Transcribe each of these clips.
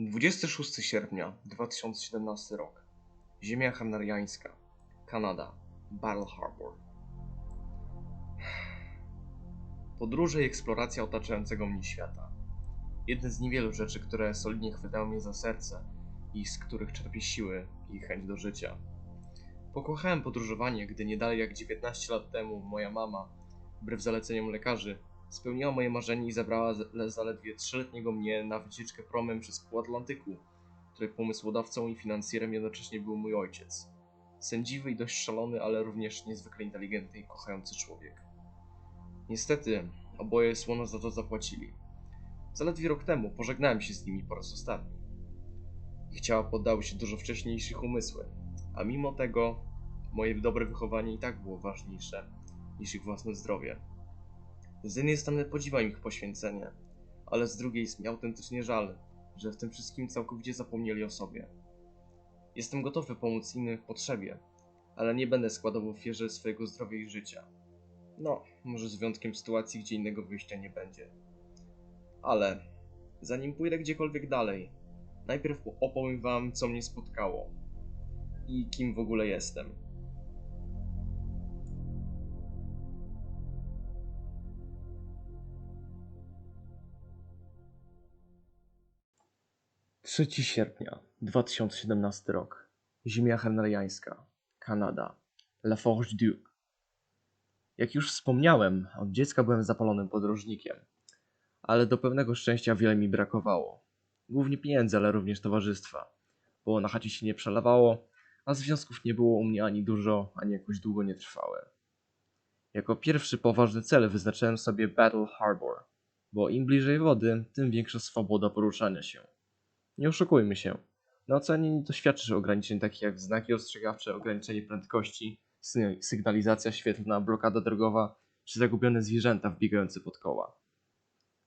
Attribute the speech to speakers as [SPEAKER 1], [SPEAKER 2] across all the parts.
[SPEAKER 1] 26 sierpnia 2017 rok. Ziemia Hanariańska, Kanada, Battle Harbor. Podróże i eksploracja otaczającego mnie świata. Jedne z niewielu rzeczy, które solidnie chwytają mnie za serce i z których czerpię siły i chęć do życia. Pokochałem podróżowanie, gdy nie dalej jak 19 lat temu moja mama, wbrew zaleceniom lekarzy, spełniła moje marzenie i zabrała zaledwie trzyletniego mnie na wycieczkę promem przez pół Atlantyku, której pomysłodawcą i finansjerem jednocześnie był mój ojciec. Sędziwy i dość szalony, ale również niezwykle inteligentny i kochający człowiek. Niestety, oboje słono za to zapłacili. Zaledwie rok temu pożegnałem się z nimi po raz ostatni. Ich ciała poddały się dużo wcześniej niż umysły, a mimo tego moje dobre wychowanie i tak było ważniejsze niż ich własne zdrowie. Z jednej strony podziwiam ich poświęcenie, ale z drugiej jest mi autentycznie żal, że w tym wszystkim całkowicie zapomnieli o sobie. Jestem gotowy pomóc innym w potrzebie, ale nie będę składał w ofierze swojego zdrowia i życia. No, może z wyjątkiem sytuacji, gdzie innego wyjścia nie będzie. Ale zanim pójdę gdziekolwiek dalej, najpierw opowiem wam, co mnie spotkało i kim w ogóle jestem. 3 sierpnia 2017 rok. Ziemia Henryjańska, Kanada, La Forge Duke. Jak już wspomniałem, od dziecka byłem zapalonym podróżnikiem, ale do pewnego szczęścia wiele mi brakowało. Głównie pieniędzy, ale również towarzystwa, bo na chacie się nie przelewało, a związków nie było u mnie ani dużo, ani jakoś długo nie trwałe. Jako pierwszy poważny cel wyznaczyłem sobie Battle Harbor, bo im bliżej wody, tym większa swoboda poruszania się. Nie oszukujmy się. Na oceanie nie doświadczysz ograniczeń takich jak znaki ostrzegawcze, ograniczenie prędkości, sy- sygnalizacja świetlna, blokada drogowa czy zagubione zwierzęta wbiegające pod koła.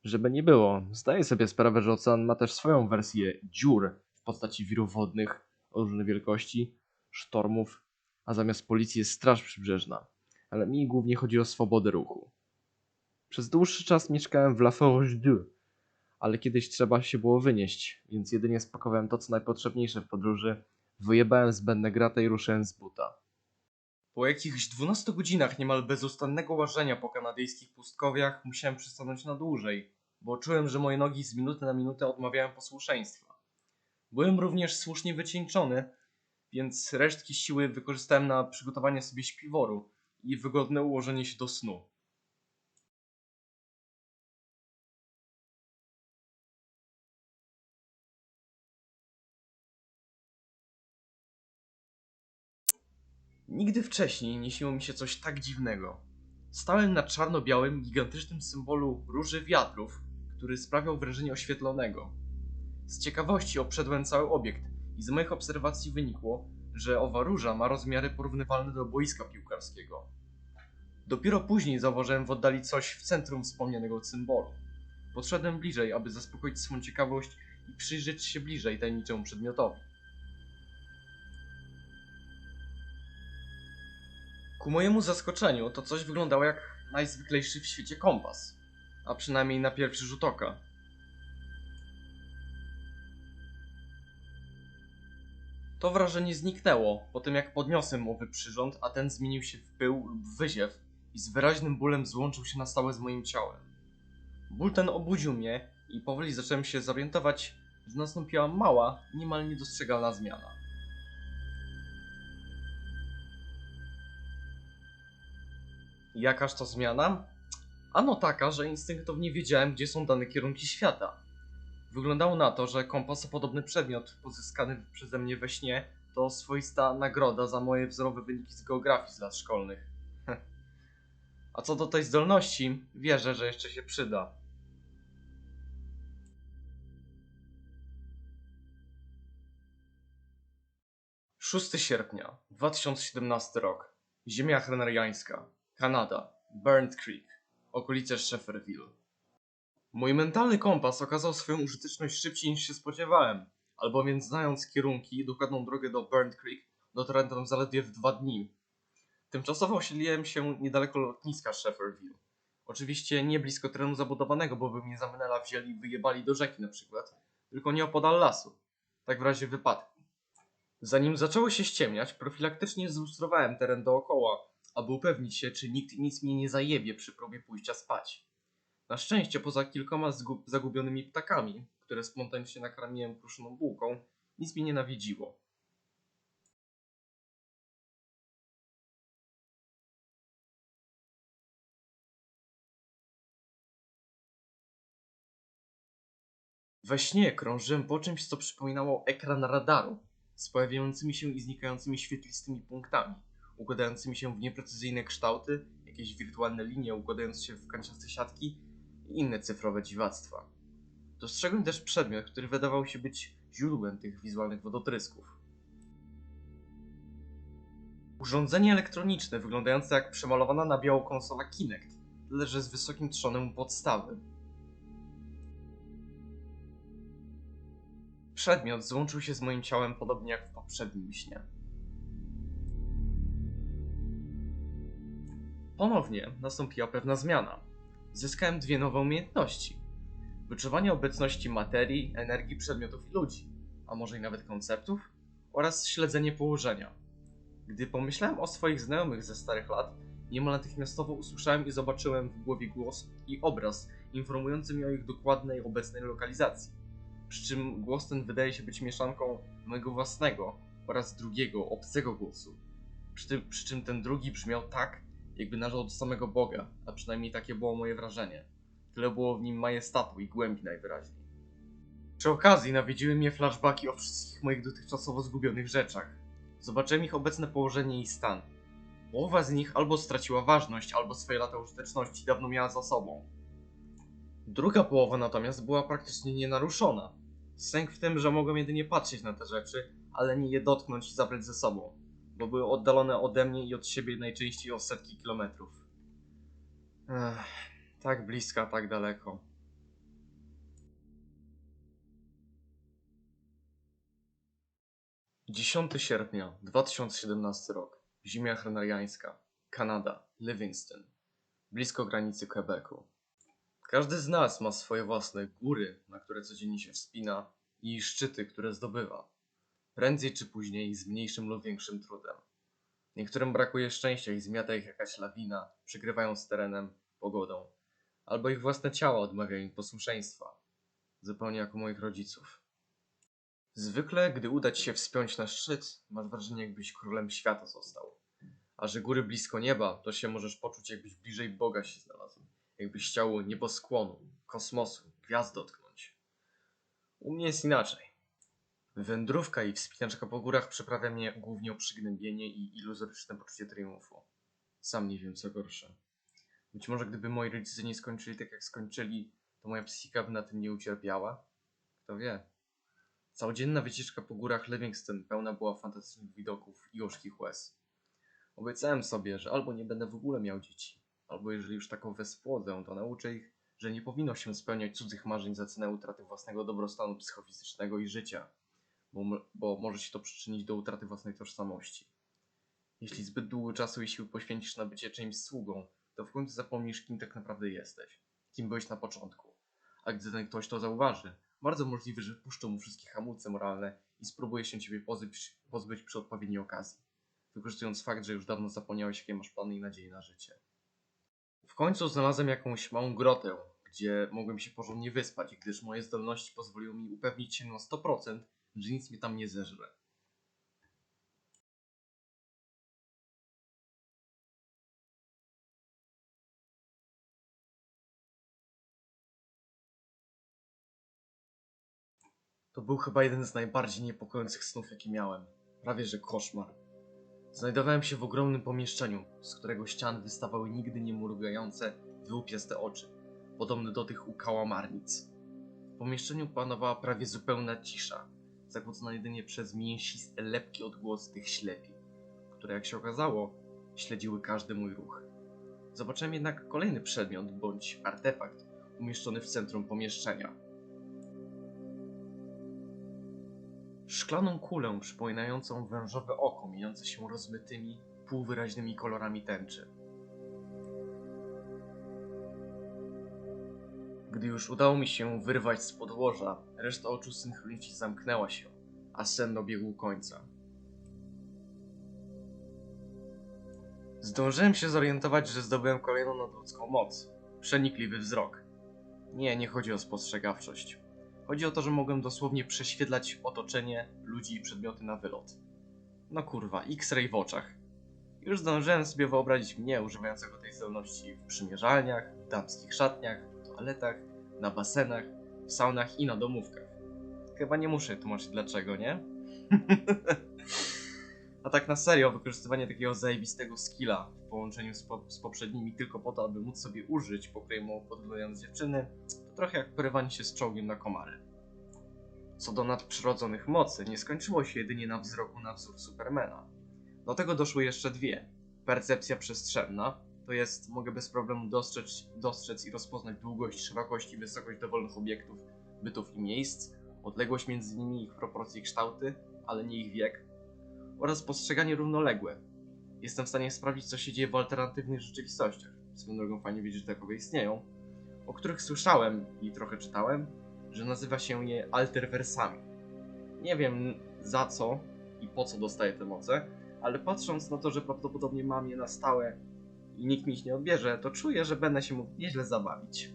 [SPEAKER 1] Żeby nie było, zdaję sobie sprawę, że ocean ma też swoją wersję dziur w postaci wirów wodnych o różnej wielkości, sztormów, a zamiast policji jest straż przybrzeżna. Ale mi głównie chodzi o swobodę ruchu. Przez dłuższy czas mieszkałem w La Forge Deux, ale kiedyś trzeba się było wynieść, więc jedynie spakowałem to, co najpotrzebniejsze w podróży, wyjebałem zbędne grata i ruszyłem z buta. Po jakichś 12 godzinach niemal bezustannego łażenia po kanadyjskich pustkowiach musiałem przystanąć na dłużej, bo czułem, że moje nogi z minuty na minutę odmawiają posłuszeństwa. Byłem również słusznie wycieńczony, więc resztki siły wykorzystałem na przygotowanie sobie śpiworu i wygodne ułożenie się do snu. Nigdy wcześniej nie śniło mi się coś tak dziwnego. Stałem na czarno-białym, gigantycznym symbolu róży wiatrów, który sprawiał wrażenie oświetlonego. Z ciekawości obszedłem cały obiekt i z moich obserwacji wynikło, że owa róża ma rozmiary porównywalne do boiska piłkarskiego. Dopiero później zauważyłem w oddali coś w centrum wspomnianego symbolu. Podszedłem bliżej, aby zaspokoić swą ciekawość i przyjrzeć się bliżej tajemniczemu przedmiotowi. Ku mojemu zaskoczeniu to coś wyglądało jak najzwyklejszy w świecie kompas, a przynajmniej na pierwszy rzut oka. To wrażenie zniknęło po tym jak podniosłem owy przyrząd, a ten zmienił się w pył lub wyziew i z wyraźnym bólem złączył się na stałe z moim ciałem. Ból ten obudził mnie i powoli zacząłem się zorientować, że nastąpiła mała, niemal niedostrzegalna zmiana. Jakaż to zmiana? Ano taka, że instynktownie wiedziałem, gdzie są dane kierunki świata. Wyglądało na to, że kompasopodobny przedmiot pozyskany przeze mnie we śnie to swoista nagroda za moje wzorowe wyniki z geografii z lat szkolnych. A co do tej zdolności, wierzę, że jeszcze się przyda. Szósty sierpnia 2017 rok. Ziemia henryjańska. Kanada, Burnt Creek, okolice Shefferville. Mój mentalny kompas okazał swoją użyteczność szybciej niż się spodziewałem, albowiem znając kierunki i dokładną drogę do Burnt Creek, dotarłem tam zaledwie w dwa dni. Tymczasowo osiedliłem się niedaleko lotniska Shefferville. Oczywiście nie blisko terenu zabudowanego, bo by mnie za menela wzięli i wyjebali do rzeki na przykład, tylko nie opodal lasu. Tak w razie wypadku. Zanim zaczęło się ściemniać, profilaktycznie zlustrowałem teren dookoła, aby upewnić się, czy nikt nic mnie nie zajebie przy próbie pójścia spać. Na szczęście, poza kilkoma zagubionymi ptakami, które spontanicznie nakarmiłem kruszoną bułką, nic mnie nie nawiedziło. We śnie krążyłem po czymś, co przypominało ekran radaru, z pojawiającymi się i znikającymi świetlistymi punktami, układającymi się w nieprecyzyjne kształty, jakieś wirtualne linie układające się w kanciaste siatki i inne cyfrowe dziwactwa. Dostrzegłem też przedmiot, który wydawał się być źródłem tych wizualnych wodotrysków. Urządzenie elektroniczne wyglądające jak przemalowana na biało konsola Kinect, tyle że z wysokim trzonem u podstawy. Przedmiot złączył się z moim ciałem podobnie jak w poprzednim śnie. Ponownie nastąpiła pewna zmiana. Zyskałem dwie nowe umiejętności. Wyczuwanie obecności materii, energii, przedmiotów i ludzi, a może i nawet konceptów, oraz śledzenie położenia. Gdy pomyślałem o swoich znajomych ze starych lat, niemal natychmiastowo usłyszałem i zobaczyłem w głowie głos i obraz informujący mnie o ich dokładnej obecnej lokalizacji. Przy czym głos ten wydaje się być mieszanką mojego własnego oraz drugiego, obcego głosu. Przy, tym, przy czym ten drugi brzmiał tak, jakby należał do samego Boga, a przynajmniej takie było moje wrażenie. Tyle było w nim majestatu i głębi najwyraźniej. Przy okazji nawiedziły mnie flashbacki o wszystkich moich dotychczasowo zgubionych rzeczach. Zobaczyłem ich obecne położenie i stan. Połowa z nich albo straciła ważność, albo swoje lata użyteczności dawno miała za sobą. Druga połowa natomiast była praktycznie nienaruszona. Sęk w tym, że mogłem jedynie patrzeć na te rzeczy, ale nie je dotknąć i zabrać ze sobą, bo były oddalone ode mnie i od siebie najczęściej o setki kilometrów. Ech, tak blisko, a tak daleko. Dziesiąty sierpnia 2017 rok. Ziemia hrenariańska. Kanada. Livingston. Blisko granicy Quebecu. Każdy z nas ma swoje własne góry, na które codziennie się wspina i szczyty, które zdobywa. Prędzej czy później z mniejszym lub większym trudem. Niektórym brakuje szczęścia i zmiata ich jakaś lawina, przygrywając terenem, pogodą. Albo ich własne ciała odmawiają im posłuszeństwa. Zupełnie jak u moich rodziców. Zwykle, gdy uda ci się wspiąć na szczyt, masz wrażenie, jakbyś królem świata został. A że góry blisko nieba, to się możesz poczuć, jakbyś bliżej Boga się znalazł. Jakbyś chciał nieboskłonu, kosmosu, gwiazd dotknąć. U mnie jest inaczej. Wędrówka i wspinaczka po górach przyprawia mnie głównie o przygnębienie i iluzoryczne poczucie triumfu. Sam nie wiem co gorsze. Być może gdyby moi rodzice nie skończyli tak jak skończyli, to moja psychika by na tym nie ucierpiała? Kto wie. Całodzienna wycieczka po górach Livingston pełna była fantastycznych widoków i gorzkich łez. Obiecałem sobie, że albo nie będę w ogóle miał dzieci, albo jeżeli już taką wespłodzę, to nauczę ich, że nie powinno się spełniać cudzych marzeń za cenę utraty własnego dobrostanu psychofizycznego i życia, bo, bo może się to przyczynić do utraty własnej tożsamości. Jeśli zbyt długo czasu i sił poświęcisz na bycie czyimś sługą, to w końcu zapomnisz, kim tak naprawdę jesteś, kim byłeś na początku. A gdy ten ktoś to zauważy, bardzo możliwe, że puszczą mu wszystkie hamulce moralne i spróbuje się ciebie pozbyć, pozbyć przy odpowiedniej okazji, wykorzystując fakt, że już dawno zapomniałeś, jakie masz plany i nadzieje na życie. W końcu znalazłem jakąś małą grotę, gdzie mogłem się porządnie wyspać, gdyż moje zdolności pozwoliły mi upewnić się na 100%, że nic mnie tam nie zeżre. To był chyba jeden z najbardziej niepokojących snów, jakie miałem. Prawie że koszmar. Znajdowałem się w ogromnym pomieszczeniu, z którego ścian wystawały nigdy nie mrugające, wyłupiaste oczy, podobne do tych u kałamarnic. W pomieszczeniu panowała prawie zupełna cisza, zakłócona jedynie przez mięsiste, lepkie odgłosy tych ślepi, które jak się okazało, śledziły każdy mój ruch. Zobaczyłem jednak kolejny przedmiot bądź artefakt umieszczony w centrum pomieszczenia. Szklaną kulę przypominającą wężowe oko, mieniące się rozmytymi, półwyraźnymi kolorami tęczy. Gdy już udało mi się wyrwać z podłoża, reszta oczu synchronicznie zamknęła się, a sen dobiegł końca. Zdążyłem się zorientować, że zdobyłem kolejną nadludzką moc. Przenikliwy wzrok. Nie, nie chodzi o spostrzegawczość. Chodzi o to, że mogłem dosłownie prześwietlać otoczenie, ludzi i przedmioty na wylot. No kurwa, X-ray w oczach. Już zdążyłem sobie wyobrazić mnie używającego tej zdolności w przymierzalniach, w damskich szatniach, toaletach, na basenach, w saunach i na domówkach. Chyba nie muszę tłumaczyć dlaczego, nie? A tak na serio, wykorzystywanie takiego zajebistego skilla w połączeniu z, po, z poprzednimi tylko po to, aby móc sobie użyć pokryjmu podglądając dziewczyny, to trochę jak porywanie się z czołgiem na komary. Co do nadprzyrodzonych mocy, nie skończyło się jedynie na wzroku na wzór Supermana. Do tego doszły jeszcze dwie. Percepcja przestrzenna, to jest mogę bez problemu dostrzec, dostrzec i rozpoznać długość, szerokość i wysokość dowolnych obiektów, bytów i miejsc, odległość między nimi, ich proporcje i kształty, ale nie ich wiek, oraz postrzeganie równoległe. Jestem w stanie sprawdzić, co się dzieje w alternatywnych rzeczywistościach. Swoją drogą fajnie wiedzieć, że takowe istnieją, o których słyszałem i trochę czytałem, że nazywa się je alterwersami. Nie wiem za co i po co dostaję te moce, ale patrząc na to, że prawdopodobnie mam je na stałe i nikt mi ich nie odbierze, to czuję, że będę się mógł nieźle zabawić.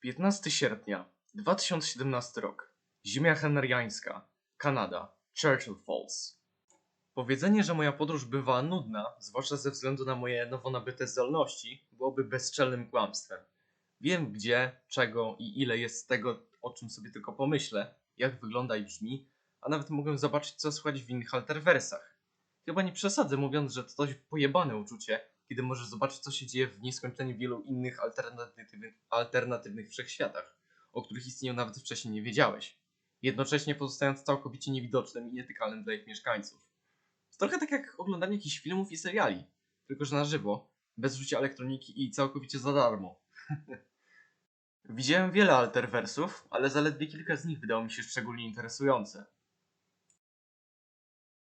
[SPEAKER 1] Piętnasty sierpnia 2017 rok. Ziemia henryjańska, Kanada, Churchill Falls. Powiedzenie, że moja podróż bywa nudna, zwłaszcza ze względu na moje nowo nabyte zdolności, byłoby bezczelnym kłamstwem. Wiem gdzie, czego i ile jest tego, o czym sobie tylko pomyślę, jak wygląda i brzmi, a nawet mogę zobaczyć, co słychać w innych alterwersach. Chyba nie przesadzę mówiąc, że to dość pojebane uczucie, kiedy możesz zobaczyć, co się dzieje w nieskończenie wielu innych alternatywnych, alternatywnych wszechświatach, o których istnieniu nawet wcześniej nie wiedziałeś, jednocześnie pozostając całkowicie niewidocznym i nietykalnym dla ich mieszkańców. To trochę tak jak oglądanie jakichś filmów i seriali, tylko że na żywo, bez użycia elektroniki i całkowicie za darmo. Widziałem wiele alterwersów, ale zaledwie kilka z nich wydało mi się szczególnie interesujące.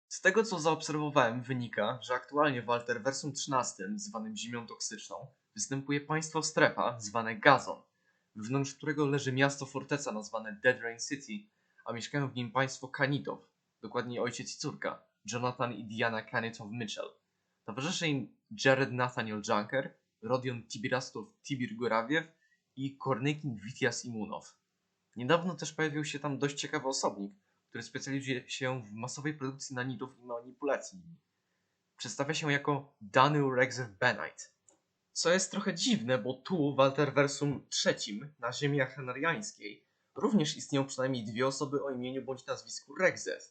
[SPEAKER 1] Z tego co zaobserwowałem wynika, że aktualnie w Alterversum 13, zwanym Ziemią Toksyczną, występuje państwo strefa zwane Gazon, wewnątrz którego leży miasto forteca nazwane Dead Rain City, a mieszkają w nim państwo Kanitow, dokładnie ojciec i córka, Jonathan i Diana Kanitow Mitchell. Towarzyszy im Jared Nathaniel Junker, Rodion Tibirastow Tibir Gorawiew i Kornekin Witias Imunow. Niedawno też pojawił się tam dość ciekawy osobnik, który specjalizuje się w masowej produkcji nanitów i manipulacji. Przedstawia się jako Daniel Rexev Benite. Co jest trochę dziwne, bo tu w Alterversum trzecim, na ziemi henryjańskiej, również istnieją przynajmniej dwie osoby o imieniu bądź nazwisku Rexev.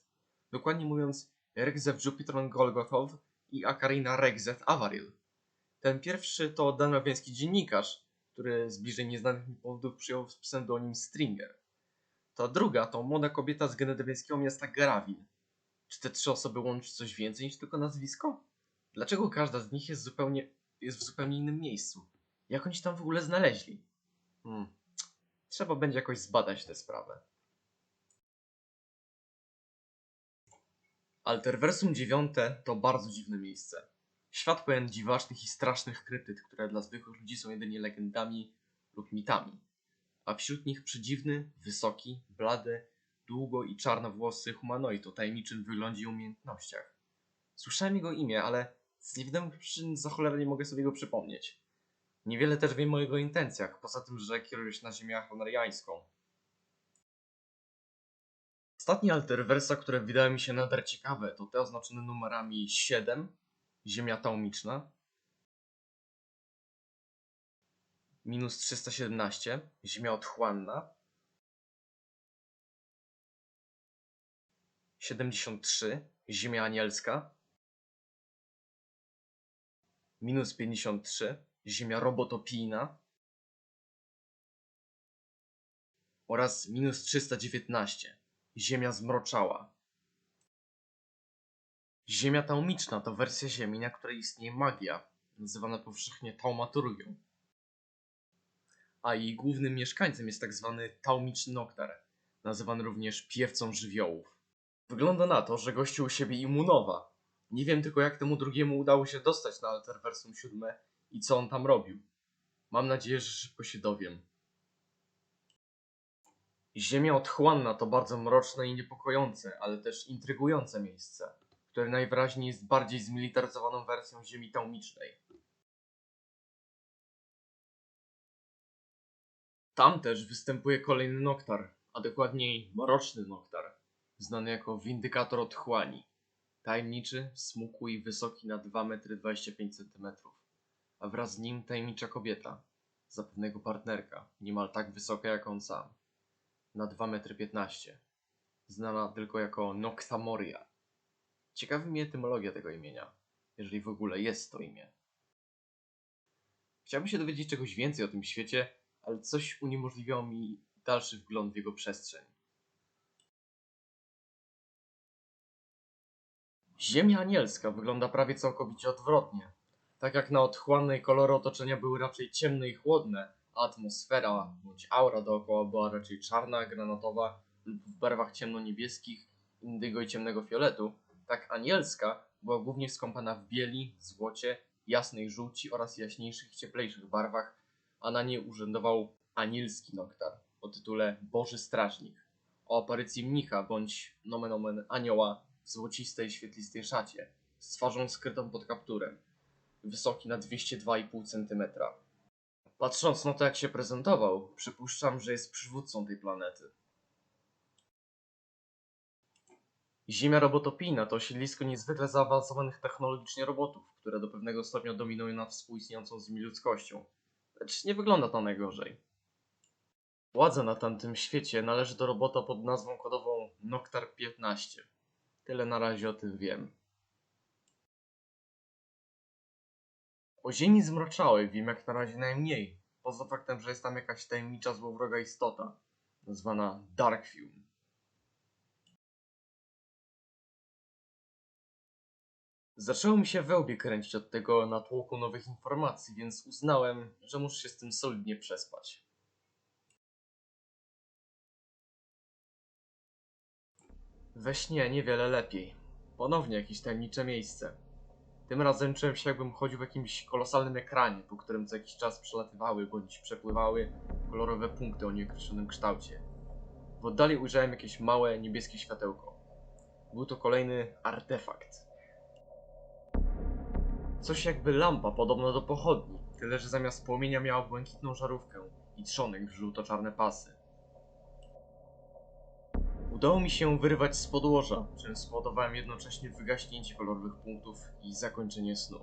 [SPEAKER 1] Dokładnie mówiąc, Rexev Jupitron Golgothow i Akarina Rexev Avaril. Ten pierwszy to danowiański dziennikarz, który z bliżej nieznanych mi powodów przyjął pseudonim Stringer. Ta druga to młoda kobieta z genedyjskiego miasta Garawin. Czy te trzy osoby łączy coś więcej niż tylko nazwisko? Dlaczego każda z nich jest, zupełnie, jest w zupełnie innym miejscu? Jak oni się tam w ogóle znaleźli? Hmm. Trzeba będzie jakoś zbadać tę sprawę. Alterversum 9 to bardzo dziwne miejsce. Świat pełen dziwacznych i strasznych krytyt, które dla zwykłych ludzi są jedynie legendami lub mitami a wśród nich przedziwny, wysoki, blady, długo i czarnowłosy humanoid o tajemniczym wyglądzie i umiejętnościach. Słyszałem jego imię, ale z niewiadomych przyczyn za cholerę nie mogę sobie go przypomnieć. Niewiele też wiem o jego intencjach, poza tym, że kieruje się na ziemię honoriańską. Ostatnie alterwersa, które wydały mi się nader ciekawe, to te oznaczone numerami 7, Ziemia Taumiczna, minus 317, Ziemia Otchłanna, 73, Ziemia Anielska, minus 53, Ziemia Robotopijna. Oraz minus 319, Ziemia Zmroczała. Ziemia taumiczna to wersja Ziemi, na której istnieje magia, nazywana powszechnie taumaturgią a jej głównym mieszkańcem jest tak zwany Taumiczny Noktar, nazywany również piewcą żywiołów. Wygląda na to, że gościu u siebie immunowa. Nie wiem tylko jak temu drugiemu udało się dostać na Alterversum 7 i co on tam robił. Mam nadzieję, że szybko się dowiem. Ziemia otchłanna to bardzo mroczne i niepokojące, ale też intrygujące miejsce, które najwyraźniej jest bardziej zmilitaryzowaną wersją Ziemi taumicznej. Tam też występuje kolejny noktar, a dokładniej mroczny noktar, znany jako windykator otchłani. Tajemniczy, smukły i wysoki na 2,25 m, a wraz z nim tajemnicza kobieta, zapewne jego partnerka, niemal tak wysoka jak on sam, na 2,15 m, znana tylko jako Noctamoria. Ciekawi mnie etymologia tego imienia, jeżeli w ogóle jest to imię. Chciałbym się dowiedzieć czegoś więcej o tym świecie, ale coś uniemożliwiało mi dalszy wgląd w jego przestrzeń. Ziemia anielska wygląda prawie całkowicie odwrotnie. Tak jak na otchłannej kolory otoczenia były raczej ciemne i chłodne, a atmosfera bądź aura dookoła była raczej czarna, granatowa lub w barwach ciemno-niebieskich, indygo i ciemnego fioletu, tak anielska była głównie skąpana w bieli, złocie, jasnej żółci oraz jaśniejszych, cieplejszych barwach, a na niej urzędował anielski noktar o tytule Boży Strażnik, o aparycji mnicha bądź nomen omen anioła w złocistej, świetlistej szacie, z twarzą skrytą pod kapturem, wysoki na 202,5 cm. Patrząc na to, jak się prezentował, przypuszczam, że jest przywódcą tej planety. Ziemia robotopijna to siedlisko niezwykle zaawansowanych technologicznie robotów, które do pewnego stopnia dominują nad współistniejącą z nimi ludzkością. Lecz nie wygląda to najgorzej. Władza na tamtym świecie należy do robota pod nazwą kodową Noctar 15. Tyle na razie o tym wiem. O ziemi zmroczałej wiem jak na razie najmniej, poza faktem, że jest tam jakaś tajemnicza złowroga istota, nazwana Darkfume. Zaczęło mi się we łbie kręcić od tego natłoku nowych informacji, więc uznałem, że muszę się z tym solidnie przespać. We śnie niewiele lepiej. Ponownie jakieś tajemnicze miejsce. Tym razem czułem się jakbym chodził w jakimś kolosalnym ekranie, po którym co jakiś czas przelatywały bądź przepływały kolorowe punkty o nieokreślonym kształcie. W oddali ujrzałem jakieś małe niebieskie światełko. Był to kolejny artefakt. Coś jakby lampa podobna do pochodni, tyle że zamiast płomienia miała błękitną żarówkę i trzonek w żółto-czarne pasy. Udało mi się wyrwać z podłoża, czym spowodowałem jednocześnie wygaśnięcie kolorowych punktów i zakończenie snu.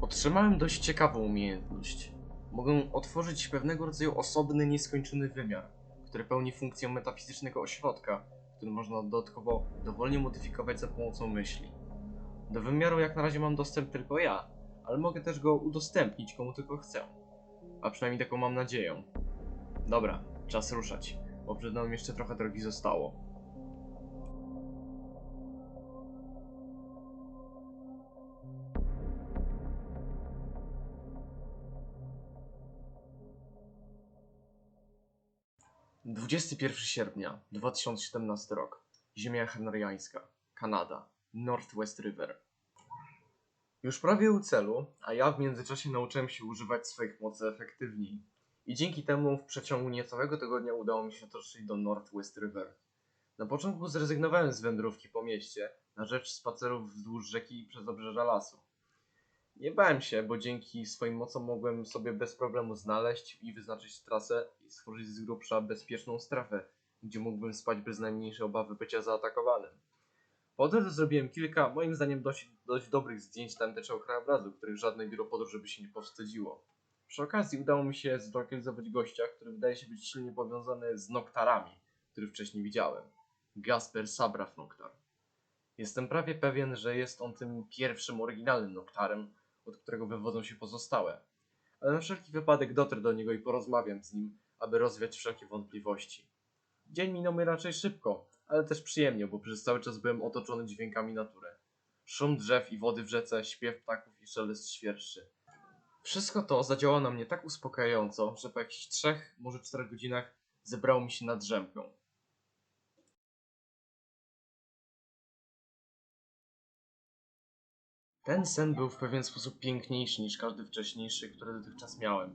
[SPEAKER 1] Otrzymałem dość ciekawą umiejętność. Mogę otworzyć pewnego rodzaju osobny, nieskończony wymiar, który pełni funkcję metafizycznego ośrodka, który można dodatkowo dowolnie modyfikować za pomocą myśli. Do wymiaru jak na razie mam dostęp tylko ja, ale mogę też go udostępnić komu tylko chcę. A przynajmniej taką mam nadzieję. Dobra, czas ruszać, bo przed nami jeszcze trochę drogi zostało. Dwudziesty pierwszy sierpnia 2017 rok. Ziemia Henryjańska, Kanada, Northwest River. Już prawie u celu, a ja w międzyczasie nauczyłem się używać swoich mocy efektywniej. I dzięki temu w przeciągu niecałego tygodnia udało mi się dotrzeć do Northwest River. Na początku zrezygnowałem z wędrówki po mieście na rzecz spacerów wzdłuż rzeki i przez obrzeża lasu. Nie bałem się, bo dzięki swoim mocom mogłem sobie bez problemu znaleźć i wyznaczyć trasę i stworzyć z grubsza bezpieczną strefę, gdzie mógłbym spać bez najmniejszej obawy bycia zaatakowanym. Po drodze zrobiłem kilka, moim zdaniem, dość, dość dobrych zdjęć tamtejszego krajobrazu, których żadne biuro podróży by się nie powstydziło. Przy okazji udało mi się zlokalizować gościa, który wydaje się być silnie powiązany z Noktarami, których wcześniej widziałem. Gasper Sabraf Noktar. Jestem prawie pewien, że jest on tym pierwszym oryginalnym Noktarem, od którego wywodzą się pozostałe. Ale na wszelki wypadek dotrę do niego i porozmawiam z nim, aby rozwiać wszelkie wątpliwości. Dzień minął mi raczej szybko, ale też przyjemnie, bo przez cały czas byłem otoczony dźwiękami natury. Szum drzew i wody w rzece, śpiew ptaków i szelest świerszczy. Wszystko to zadziałało na mnie tak uspokajająco, że po jakichś trzech, może czterech godzinach zebrało mi się na drzemkę. Ten sen był w pewien sposób piękniejszy niż każdy wcześniejszy, który dotychczas miałem.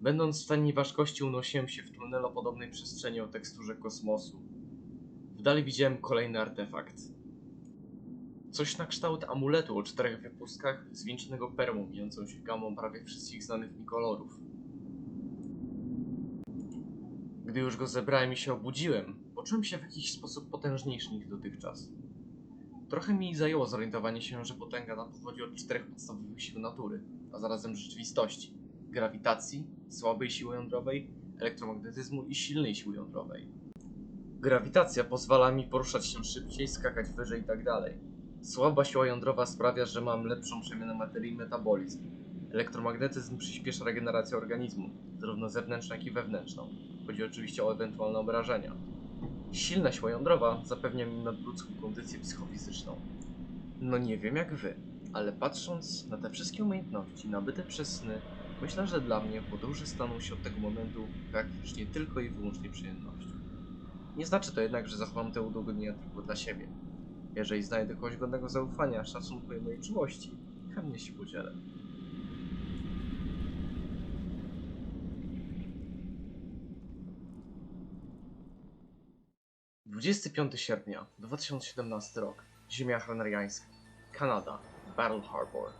[SPEAKER 1] Będąc w stanie ważkości unosiłem się w tunelopodobnej przestrzeni o teksturze kosmosu. W dali widziałem kolejny artefakt. Coś na kształt amuletu o czterech wypustkach, zwieńczonego perłą, mijającą się gamą prawie wszystkich znanych mi kolorów. Gdy już go zebrałem i się obudziłem, poczułem się w jakiś sposób potężniejszy niż dotychczas. Trochę mi zajęło zorientowanie się, że potęga ta pochodzi od czterech podstawowych sił natury, a zarazem rzeczywistości: grawitacji, słabej siły jądrowej, elektromagnetyzmu i silnej siły jądrowej. Grawitacja pozwala mi poruszać się szybciej, skakać wyżej i tak. Słaba siła jądrowa sprawia, że mam lepszą przemianę materii i metabolizm. Elektromagnetyzm przyspiesza regenerację organizmu, zarówno zewnętrzną, jak i wewnętrzną. Chodzi oczywiście o ewentualne obrażenia. Silna siła jądrowa zapewnia mi nadludzką kondycję psychofizyczną. No nie wiem jak wy, ale patrząc na te wszystkie umiejętności nabyte przez sny, myślę, że dla mnie podróże staną się od tego momentu praktycznie tylko i wyłącznie przyjemnością. Nie znaczy to jednak, że zachowam te udogodnienia tylko dla siebie. Jeżeli znajdę kogoś godnego zaufania, szacunku i mojej czułości, chętnie się podzielę. Dwudziesty piąty sierpnia 2017 rok. Ziemia Hreneriańska. Kanada. Battle Harbor.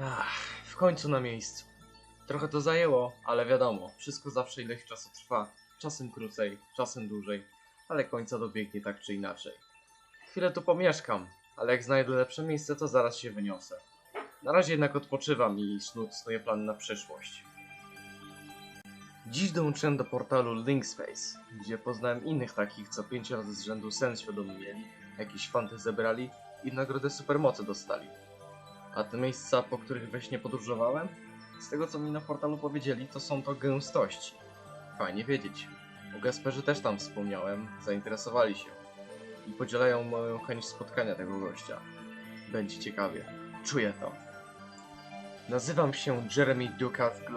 [SPEAKER 1] Ach, w końcu na miejscu. Trochę to zajęło, ale wiadomo, wszystko zawsze ileś czasu trwa. Czasem krócej, czasem dłużej, ale końca dobiegnie tak czy inaczej. Chwilę tu pomieszkam, ale jak znajdę lepsze miejsce, to zaraz się wyniosę. Na razie jednak odpoczywam i snu- snuję plany na przyszłość. Dziś dołączyłem do portalu Linkspace, gdzie poznałem innych takich, co pięć razy z rzędu sen świadomy mieli, jakieś fanty zebrali i nagrodę supermocy dostali. A te miejsca, po których we śnie podróżowałem? Z tego co mi na portalu powiedzieli, to są to gęstości. Fajnie wiedzieć. O Gasperze też tam wspomniałem, zainteresowali się. I podzielają moją chęć spotkania tego gościa. Będzie ciekawie. Czuję to. Nazywam się Jeremy Ducat i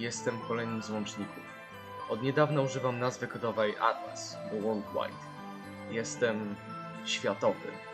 [SPEAKER 1] jestem kolejnym z łączników. Od niedawna używam nazwy kodowej Atlas, Worldwide. Jestem światowy.